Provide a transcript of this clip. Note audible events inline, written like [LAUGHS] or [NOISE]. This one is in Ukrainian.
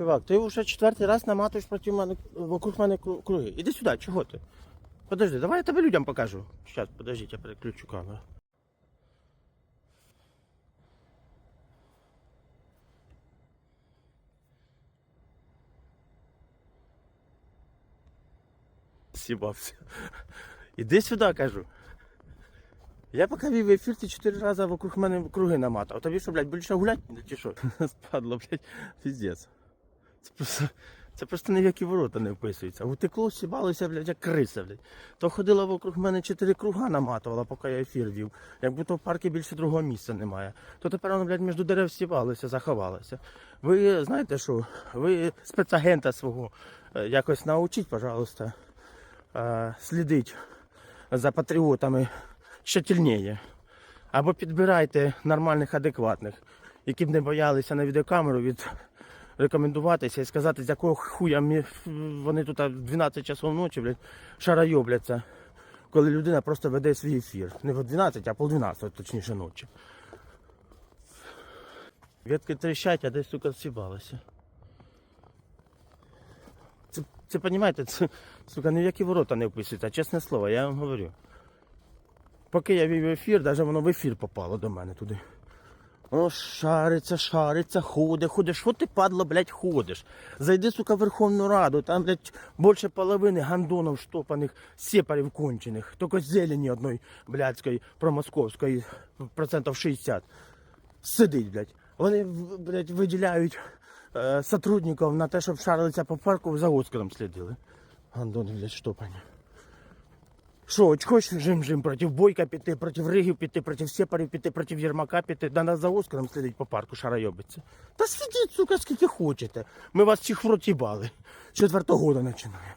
Чувак, ти вже четвертий раз наматуєш проти мене вокруг мене круги. Іди сюди, чого ти? Подожди, давай я тебе людям покажу. Щас, подождіть, я переключу камеру. Сібався. Іди сюди, кажу. Я поки вів ефір, ти чотири рази вокруг мене круги наматав. Тобі що, блядь, більше гуляти не чи що? [LAUGHS] Спадло, блядь, піздець. Це просто, це просто ні в які ворота не вписується. Утекло, сібалося, блядь, як криса, блядь. То ходила вокруг мене чотири круга наматувала, поки я ефір вів. Як будто в парку більше другого місця немає. То тепер воно, блядь, між дерев сібалося, заховалося. Ви знаєте що? Ви спецагента свого е, якось научіть, пожалуйста, е, слідить за патріотами щательніше. Або підбирайте нормальних, адекватних, які б не боялися на відеокамеру від рекомендуватися і сказати, з якого хуя мі- вони тут в 12 часов ночі, блядь, шарайобляться, коли людина просто веде свій ефір. Не в 12, а пол 12, точніше ночі. Ветки трещать, а десь, сука, всібалося. Це, це понімаєте, це, сука, ні в які ворота не вписується, чесне слово, я вам говорю. Поки я вів ефір, навіть воно в ефір попало до мене туди. Воно шариться, шариться, ходить, ходить. Що ти, падло, блядь, ходиш? Зайди, сука, в Верховну Раду, там, блядь, більше половини гандонів штопаних, сепарів кончених. Тільки зелені одної, блядської, промосковської, процентів 60. Сидить, блядь. Вони, блядь, виділяють е, сотрудників на те, щоб шарилися по парку, за Оскаром слідили. Гандони, блядь, штопані. Що, от хочеш жим-жим проти Бойка піти, проти Ригів піти, проти Сепарів піти, проти Єрмака піти, да нас за Оскаром слідить по парку шарайобиться. Та сидіть, сука, скільки хочете. Ми вас всіх в роті їбали. Четвертого года починає.